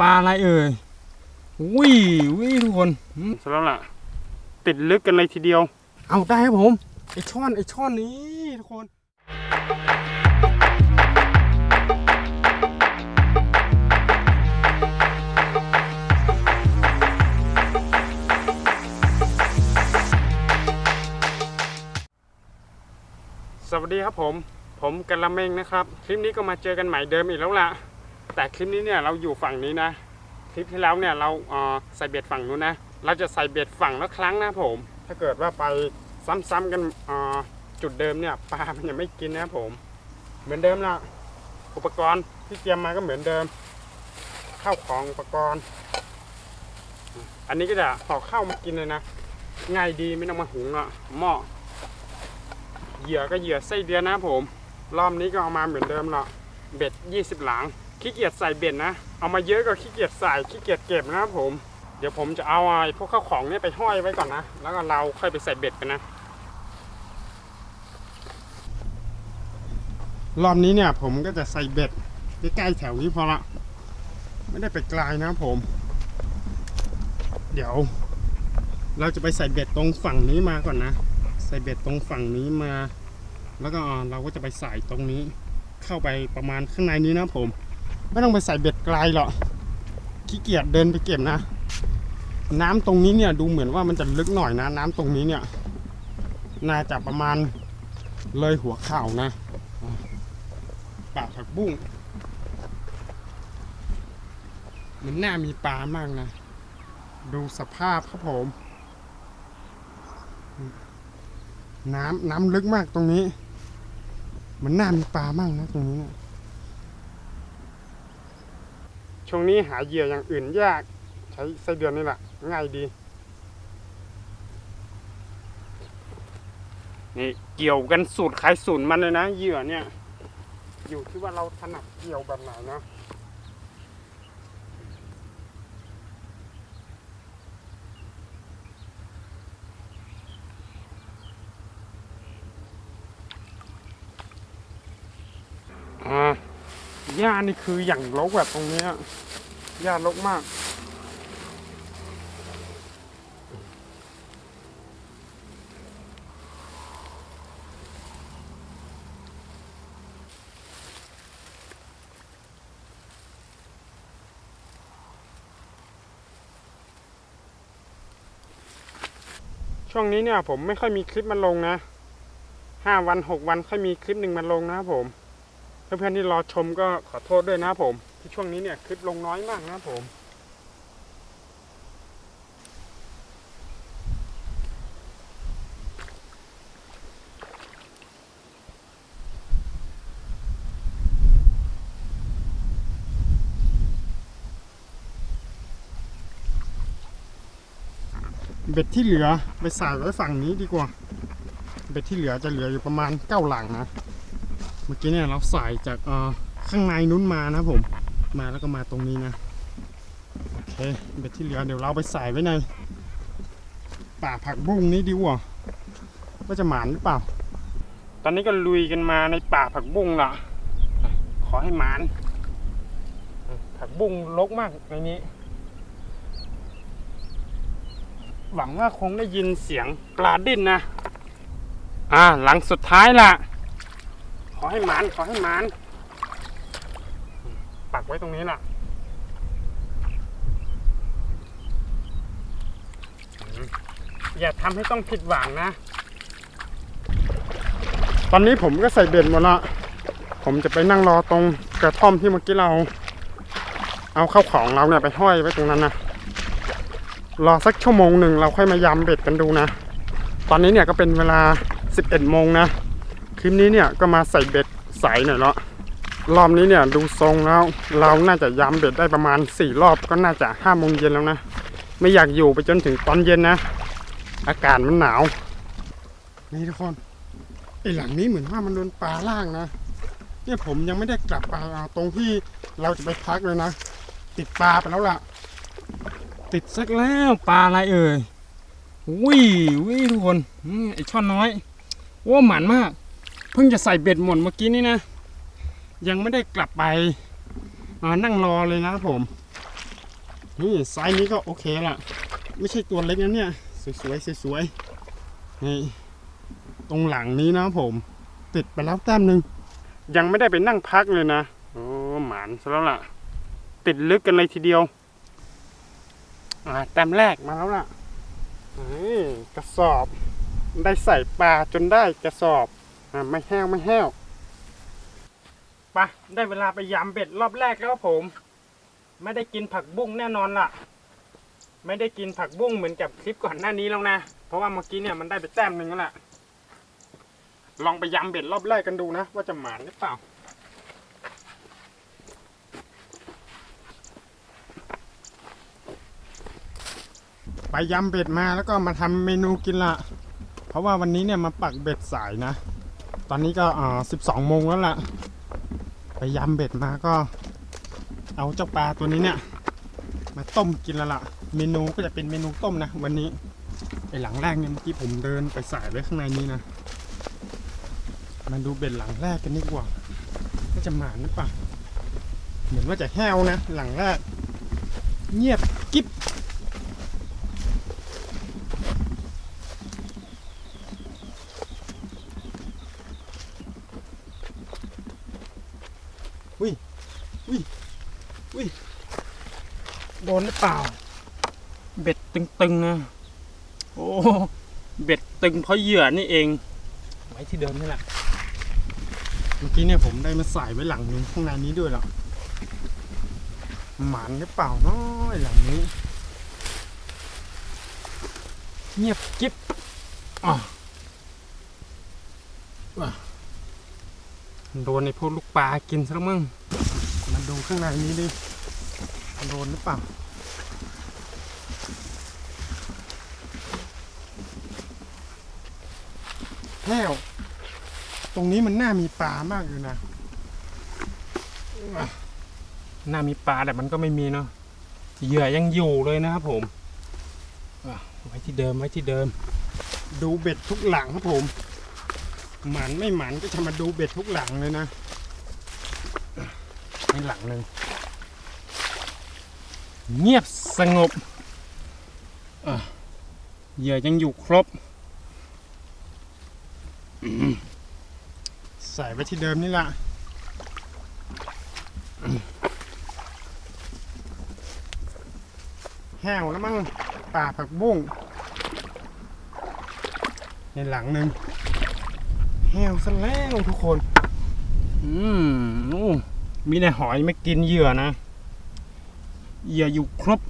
ปลาอะไรเอ่ยอุ้ยอุ้ยทุกคนอืมสำหรับล่ะ ติดลึกกันเลยทีเดียว เอาได้ครับผม ไอช่อนไอช่อนนี้ทุกคนสวัสดีครับผม ผมกันละเมงนะครับ คลิปนี้ก็มาเจอกันใหม่เดิมอีกแล้วล่ะ แต่คลิปนี้เนี่ยเราอยู่ฝั่งนี้นะ คลิปที่แล้วเนี่ยเราเใส่เบ็ดฝั่งนู้นนะ เราจะใส่เบ็ดฝั่งละครั้งนะผม ถ้าเกิดว่าไปซ้ำๆกันจุดเดิมเนี่ยปลามันยังไม่กินนะผม เหมือนเดิมละอุปกรณ์ที่เตรียมมาก็เหมือนเดิม ข้าวของอุปกรณ์ อันนี้ก็จะห่อข้าวมากินเลยนะง่ายดีไม่ต้องมาหุงอะหม้อเหยื่อก็เหยื่อไส้เดือนนะผม รอบนี้ก็เอามาเหมือนเดิมละเบ็ด 20 หลัง ขี้เกียจใส่เบ็ดนะ เอามาเยอะก็ขี้เกียจใส่ขี้เกียจเก็บนะครับผม เดี๋ยวผมจะเอาไอ้พวกข้าวของเนี่ยไปห้อยไว้ก่อนนะ แล้วก็เราค่อยไปใส่เบ็ดกันนะ รอบนี้เนี่ยผมก็จะใส่เบ็ดใกล้ๆแถวนี้พอละ ไม่ได้ไปไกลนะครับผม เดี๋ยว เราจะไปใส่เบ็ดตรงฝั่งนี้มาก่อนนะ ใส่เบ็ดตรงฝั่งนี้มา แล้วก็เราก็จะไปใส่ตรงนี้เข้าไปประมาณข้างในนี้นะผม ไม่ต้องไปใส่เบ็ดไกลหรอกขี้เกียจเดินไปเก็บนะ น้ำตรงนี้เนี่ยดูเหมือนว่ามันจะลึกหน่อยนะ น้ำตรงนี้เนี่ยน่าจะประมาณเลยหัวเข่านะป่าผักบุ้งมันน่ามีปลามากนะ ดูสภาพครับผม น้ำน้ำลึกมากตรงนี้ มันน่ามีปลามากนะตรงนี้นะ ช่วงนี้หาเหยื่ออย่างอื่นยาก ใช้ไส้เดือนนี่แหละ ง่ายดี นี่เกี่ยวกันสูตรขายสูตรมันเลยนะเหยื่อเนี่ย อยู่ที่ว่าเราถนัดเกี่ยวแบบไหนนะ อ่า หญ้านี่คืออย่างรกแบบตรงนี้หญ้ารกมาก ช่วงนี้เนี่ยผมไม่ค่อยมีคลิปมาลงนะห้าวันหกวันค่อยมีคลิปหนึ่งมาลงนะครับผม เพื่อนๆที่รอชมก็ขอโทษด้วยนะผม ที่ช่วงนี้เนี่ยคลิปลงน้อยมากนะผม เบ็ดที่เหลือไปใส่ไว้ฝั่งนี้ดีกว่า เบ็ดที่เหลือจะเหลืออยู่ประมาณเก้าหลังนะ มื่อกี้เนี่ยเราใส่จากออข้างในนู้นมานะผม มาแล้วก็มาตรงนี้นะ โอเคเบ็ดที่เหลือเดี๋ยวเราไปใส่ไว้ในป่าผักบุ้งนี้ดีกว่าว่าจะหมานหรือเปล่า ตอนนี้ก็ลุยกันมาในป่าผักบุ้งละขอให้หมาน ผักบุ้งรกมากในนี้ หวังว่าคงได้ยินเสียงปลาดิ้นนะ อ่า หลังสุดท้ายล่ะ ขอให้หมานขอให้หมานปักไว้ตรงนี้ล่ะอืมอย่าทำให้ต้องผิดหวังนะ ตอนนี้ผมก็ใส่เบ็ดหมดละ ผมจะไปนั่งรอตรงกระท่อมที่เมื่อกี้เรา เอาเข้าของเราเนี่ยไปห้อยไว้ตรงนั้นนะรอสักชั่วโมงหนึ่งเราค่อยมายำเบ็ดกันดูนะ ตอนนี้เนี่ยก็เป็นเวลา 11โมงนะ คลิปนี้เนี่ยก็มาใส่เบ็ดใสหน่อยเนาะรอบนี้เนี่ยดูทรงแล้วเราน่าจะย้ำเบ็ดได้ประมาณ 4 รอบก็น่าจะ5โมงเย็นแล้วนะ ไม่อยากอยู่ไปจนถึงตอนเย็นนะ อากาศมันหนาว นี่ทุกคนไอหลังนี้เหมือนว่ามันโดนปลาล่างนะ เนี่ยผมยังไม่ได้กลับไปเอาตรงที่เราจะไปพักเลยนะ ติดปลาไปแล้วล่ะ ติดสักแล้วปลาอะไรเอ่ยอุ้ยอุ้ยทุกคนไอช่อนน้อยว่าหมันมาก เพิ่งจะใส่เบ็ดหมดเมื่อกี้นี่นะ ยังไม่ได้กลับไปอ่านั่งรอเลยนะผม นี่ไซส์นี้ก็โอเคละไม่ใช่ตัวเล็กนะเนี่ย สวยๆสวยๆนี่ตรงหลังนี้นะผม ติดไปแล้วแต้มหนึ่งยังไม่ได้ไปนั่งพักเลยนะโอ้หมานซะแล้วล่ะ ติดลึกกันเลยทีเดียวอ่าแต้มแรกมาแล้วล่ะกระสอบ ได้ใส่ปลาจนได้กระสอบ อ่าไม่แห้วไม่แห้วไปะได้เวลาไปยำเบ็ดรอบแรกแล้วครับผม ไม่ได้กินผักบุ้งแน่นอนล่ะ ไม่ได้กินผักบุ้งเหมือนกับคลิปก่อนหน้านี้แล้วนะ เพราะว่าเมื่อกี้เนี่ยมันได้ไปแต้มหนึ่งแล้วล่ะ ลองไปยำเบ็ดรอบแรกกันดูนะ ว่าจะหมานหรือเปล่า ไปยำเบ็ดมาแล้วก็มาทำเมนูกินละ เพราะว่าวันนี้เนี่ยมาปักเบ็ดสายนะ ตอนนี้ก็อ่าสิบสองโมงแล้วล่ะ ไปยำเบ็ดมาก็ เอาเจ้าปลาตัวนี้เนี่ย มาต้มกินและละเมนูก็จะเป็นเมนูต้มนะ วันนี้ไอหลังแรกเนี่ยเมื่อกี้ผมเดินไปสายไว้ข้างในนี้นะมาดูเบ็ดหลังแรกกันดีกว่าว่าจะหมานหรือเปล่าเหมือนว่าจะแห้วนะ หลังแรกเงียบกิ๊บ โดนหรือเปล่า เบ็ดตึงๆนะโอ้เบ็ดตึงเพราะเหยื่อนี่เอง ไว้ที่เดิมนี่แหละ เมื่อกี้เนี่ยผมได้มาใส่ไว้หลังนึงข้างในนี้ด้วยเหรอหมันหรือเปล่าเนาะไอ้หลังนี้ เงียบกิ๊บอะอะโดนในพวกลูกปลากินซะแล้วมึง มาดูข้างในนี้ดิโดนหรือเปล่าแห้วตรงนี้มันน่ามีปลามากเลยนะ น่ามีปลาแต่มันก็ไม่มีเนาะ เหยื่อยังอยู่เลยนะครับผมอะไว้ที่เดิมไว้ที่เดิม ดูเบ็ดทุกหลังครับผม หมันไม่หมันก็จะมาดูเบ็ดทุกหลังเลยนะ นี่หลังหนึ่งเงียบสงบเหยื่อยังอยู่ครบ ใส่ไว้ที่เดิมนี่ละแห้วแล้วมั้งป่าผักบุ้งในหลังหนึ่งแห้วซะแล้วทุกคน อืมโอ้ มีแต่หอยไม่กินเหยื่อนะ เหยื่ออยู่ครบ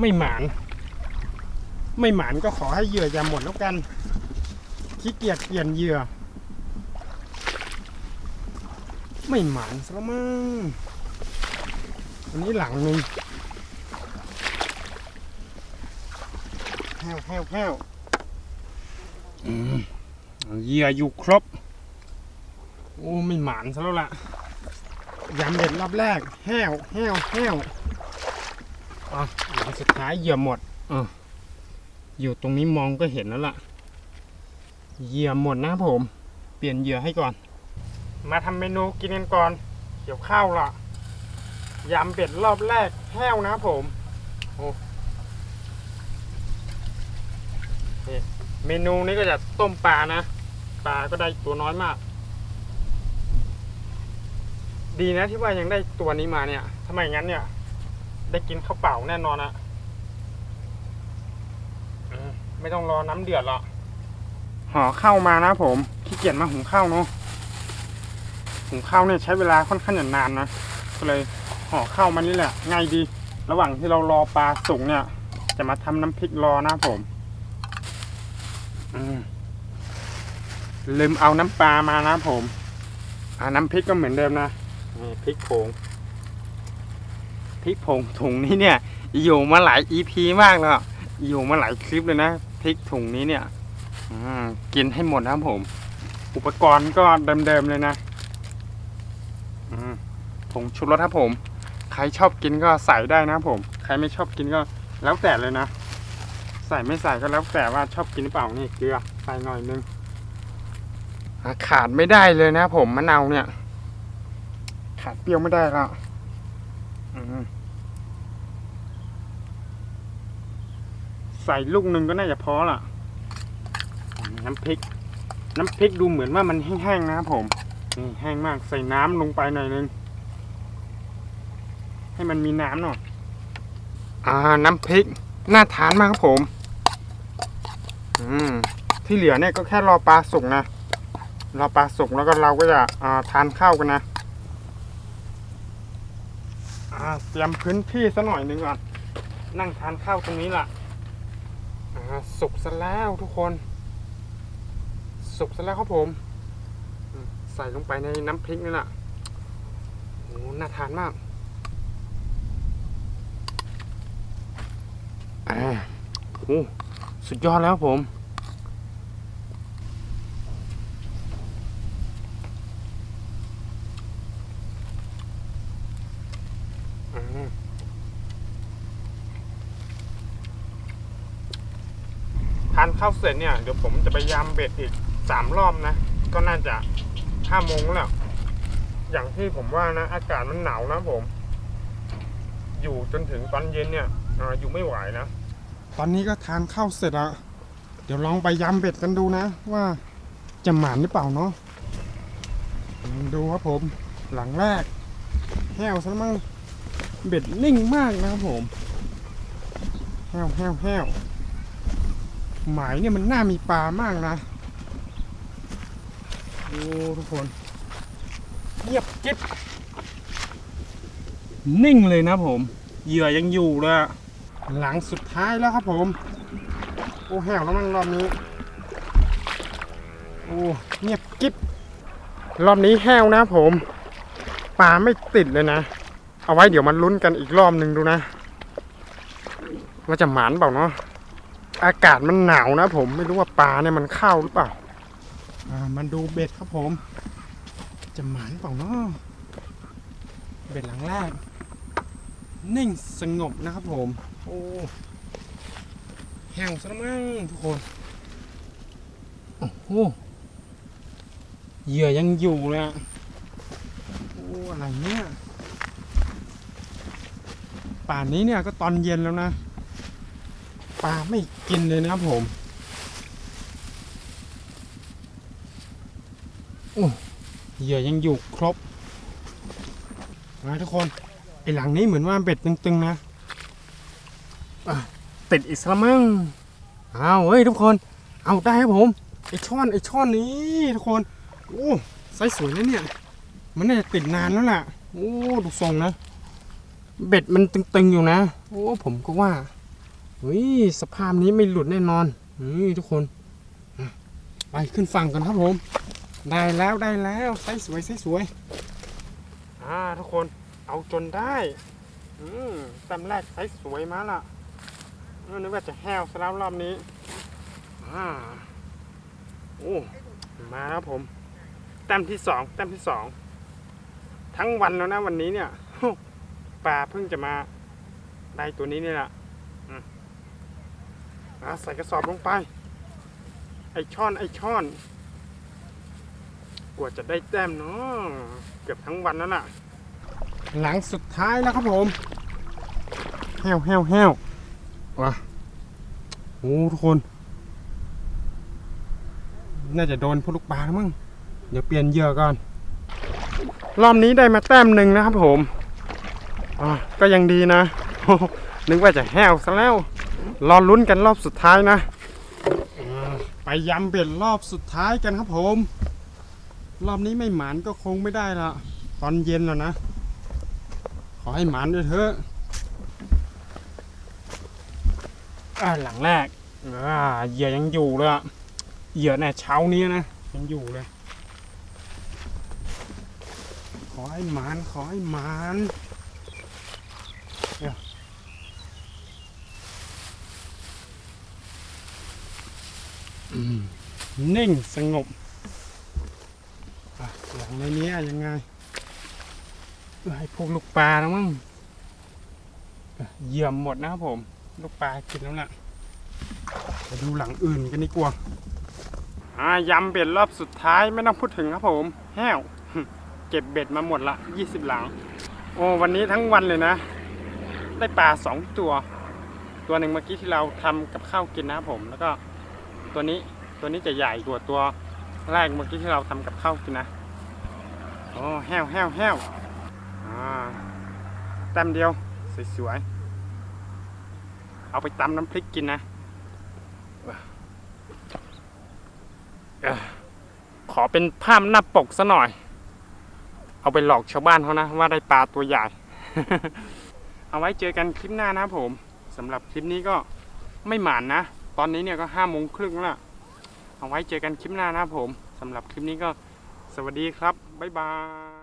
ไม่หมาน ไม่หมานก็ขอให้เหยื่ออย่าหมดแล้วกันขี้เกียจเปลี่ยนเหยื่อ ไม่หมานซะแล้วมั้งอันนี้หลังนึงแห้วแห้วแห้วเหยื่ออยู่ครบ โอ้ ไม่หมานซะแล้วล่ะ ยำเด็ดรอบแรก แห้วแห้วแห้วอะหลังสุดท้ายเหยื่อหมดอะอยู่ตรงนี้มองก็เห็นแล้วล่ะ เหยื่อหมดนะผม เปลี่ยนเหยื่อให้ก่อน มาทำเมนูกินกันก่อน เกี่ยวข้าวละยำเบ็ดรอบแรกแห้วนะผม โอ้นี่เมนูนี้ก็จะต้มปลานะ ปลาก็ได้ตัวน้อยมาก ดีนะที่ว่ายังได้ตัวนี้มาเนี่ยถ้าไมงั้นเนี่ย ได้กินข้าวเปล่าแน่นอนอะอืมไม่ต้องรอน้ำเดือดหรอกห่อข้าวมานะผมขี้เกียจมาหุงข้าวเนาะหุงข้าวเนี่ยใช้เวลาค่อนข้างนานนะก็เลยห่อข้าวมานี่แหละง่ายดี ระหว่างที่เรารอปลาสุกเนี่ย จะมาทำน้ำพริกรอนะผม อืมลืมเอาน้ำปลามานะผม อ่าน้ำพริกก็เหมือนเดิมนะ นี่พริกผงพริกผงถุงนี้เนี่ย อยู่มาหลาย EP มากแล้ว อยู่มาหลายคลิปเลยนะพริกถุงนี้เนี่ยอืมกินให้หมดนะครับผม อุปกรณ์ก็เดิมๆเลยนะอืมผงชูรสครับผม ใครชอบกินก็ใส่ได้นะครับผม ใครไม่ชอบกินก็แล้วแต่เลยนะ ใส่ไม่ใส่ก็แล้วแต่ว่าชอบกินหรือเปล่านี่เกลือใส่หน่อยนึงอะขาดไม่ได้เลยนะครับผมมะนาวเนี่ย ขาดเปรี้ยวไม่ได้ละใส่ลูกหนึ่งก็น่าจะพอละน้ำพริก น้ำพริกดูเหมือนว่ามันแห้งๆนะครับผมนี่แห้งมากใส่น้ำลงไปหน่อยนึง ให้มันมีน้ำหน่อยอ่า น้ำพริก น่าทานมากครับผม อืม ที่เหลือเนี่ยก็แค่รอปลาสุกนะ รอปลาสุกแล้วก็เราก็จะาทานข้าวกันนะ เตรียมพื้นที่สักหน่อยหนึ่งก่อน นั่งทานข้าวตรงนี้ล่ะอาสุกซะแล้วทุกคน สุกซะแล้วครับผม ใส่ลงไปในน้ำพริกนี่แหละโอ้น่าทานมากอ่าโอ้สุดยอดแล้วผม อืมานข้าวเสร็จเนี่ยเดี๋ยวผมจะไปยามเบ็ดอีกสามรอบนะ ก็น่าจะห้าโมงแล้ว อย่างที่ผมว่านะ อากาศมันหนาวนะผม อยู่จนถึงตอนเย็นเนี่ยออยู่ไม่ไหวนะ ตอนนี้ก็ทานข้าวเสร็จแล้วเดี๋ยวลองไปยำเบ็ดกันดูนะ ว่าจะหมานหรือเปล่าเนาะลอดูครับผม หลังแรก แห้วซะมั่งเบ็ดนิ่งมากนะครับผม แห้วแห้วแห้ว หมายเนี่ยมันน่ามีปลามากนะดูทุกคนเงียบกิ๊บนิ่งเลยนะผม เหยื่อยังอยู่เลยอะหลังสุดท้ายแล้วครับผม โอ้แห้วแล้วมั้งรอบนี้ โอ้เงียบกิ๊บรอบนี้แห้วนะผมปลาไม่ติดเลยนะ เอาไว้เดี๋ยวมันลุ้นกันอีกรอบหนึ่งดูนะว่าจะหมานเปล่าเนาะ อากาศมันหนาวนะผมไม่รู้ว่าปลาเนี่ยมันเข้าหรือเปล่า อ่ามันดูเบ็ดครับผม จะหมานเปล่าเนาะเบ็ดหลังแรกนิ่งสงบนะครับผม โอ้แห้งซะแล้วมั้งทุกคน โอ้โหเหยื่อยังอยู่เลยอะโอ้อะไรเนี่ย ป่านนี้เนี่ยก็ตอนเย็นแล้วนะ ปลาไม่กินเลยนะครับผมโอ้เหยื่อยังอยู่ครบมาทุกคนไอหลังนี้เหมือนว่าเบ็ดตึงๆนะะติดอีกล้วมั้งเอาเฮ้ยทุกคน เอาได้ครับผมไอช่อนไอช่อนนี้ทุกคนโอ้ไซส์สวยนะเนี่ยมันน่าจะติดนานแล้วล่ะโอ้ดูทรงนะ เบ็ดมันตึงๆอยู่นะ โอ้ผมก็ว่า ฮ้ยสภาพนี้ไม่หลุดแน่นอนนี่ทุกคนไปขึ้นฝั่งกันครับผม ได้แล้วได้แล้วไซส์สวยไซส์สวยอ่าทุกคนเอาจนได้อืมแต้มแรกไซส์สวยมาละนึกว่าจะแห้วซะแล้วรอบนี้อ่าโอ้มาแล้วผมแต้มที่สองแต้มที่สองทั้งวันแล้วนะวันนี้เนี่ยปลาเพิ่งจะมาได้ตัวนี้นี่แหละ อะใส่กระสอบลงไป ไอช่อนไอช่อน กว่าจะได้แต้มเนาะเกือบทั้งวันแล้วน่ะ หลังสุดท้ายแล้วครับผมแห้วแห้วแห้วว้าโอ้ทุกคน น่าจะโดนพวกลูกปลาแล้วมั้งเดี๋ยวเปลี่ยนเหยื่อก่อน รอบนี้ได้มาแต้มหนึ่งนะครับผมอะก็ยังดีนะ นึกว่าจะแห้วซะแล้ว รอลุ้นกันรอบสุดท้ายนะอ่าไปยำเบ็ดรอบสุดท้ายกันครับผม รอบนี้ไม่หมานก็คงไม่ได้ละตอนเย็นแล้วนะ ขอให้หมานด้วยเถอะอ่าหลังแรกอ่าเหยื่อยังอยู่เลยอะเหยื่อเนี่ยเช้านี้นะ ยังอยู่เลย ขอให้หมานขอให้หมานเนี่ยอืม นิ่งสงบหลังในนี้ยังไงให้พวกลูกปลาแล้วมั้งเยี่ยมหมดนะครับผม ลูกปลากินแล้วล่ะไปดูหลังอื่นกันดีกว่าอ่ายำเบ็ดรอบสุดท้ายไม่ต้องพูดถึงครับผมแห้วเก็บเบ็ดมาหมดละ20 หลัง โอ้วันนี้ทั้งวันเลยนะ ได้ปลาสองตัว ตัวหนึ่งเมื่อกี้ที่เราทำกับข้าวกินนะครับผม แล้วก็ตัวนี้ ตัวนี้จะใหญ่กว่าตัวแรกเมื่อกี้ที่เราทำกับข้าวกินนะโอ้แห้วแห้วแห้วอ่าแต้มเดียวสวยๆเอาไปตำน้ำพริกกินนะอขอเป็นภาพหน้าปกซะหน่อย เอาไปหลอกชาวบ้านเขานะ ว่าได้ปลาตัวใหญ่ เอาไว้เจอกันคลิปหน้านะครับผมสำหรับคลิปนี้ก็ไม่หมานนะ ตอนนี้เนี่ยก็ห้าโมงครึ่งแล้ว เอาไว้เจอกันคลิปหน้านะครับผมสำหรับคลิปนี้ก็สวัสดีครับ บ๊ายบาย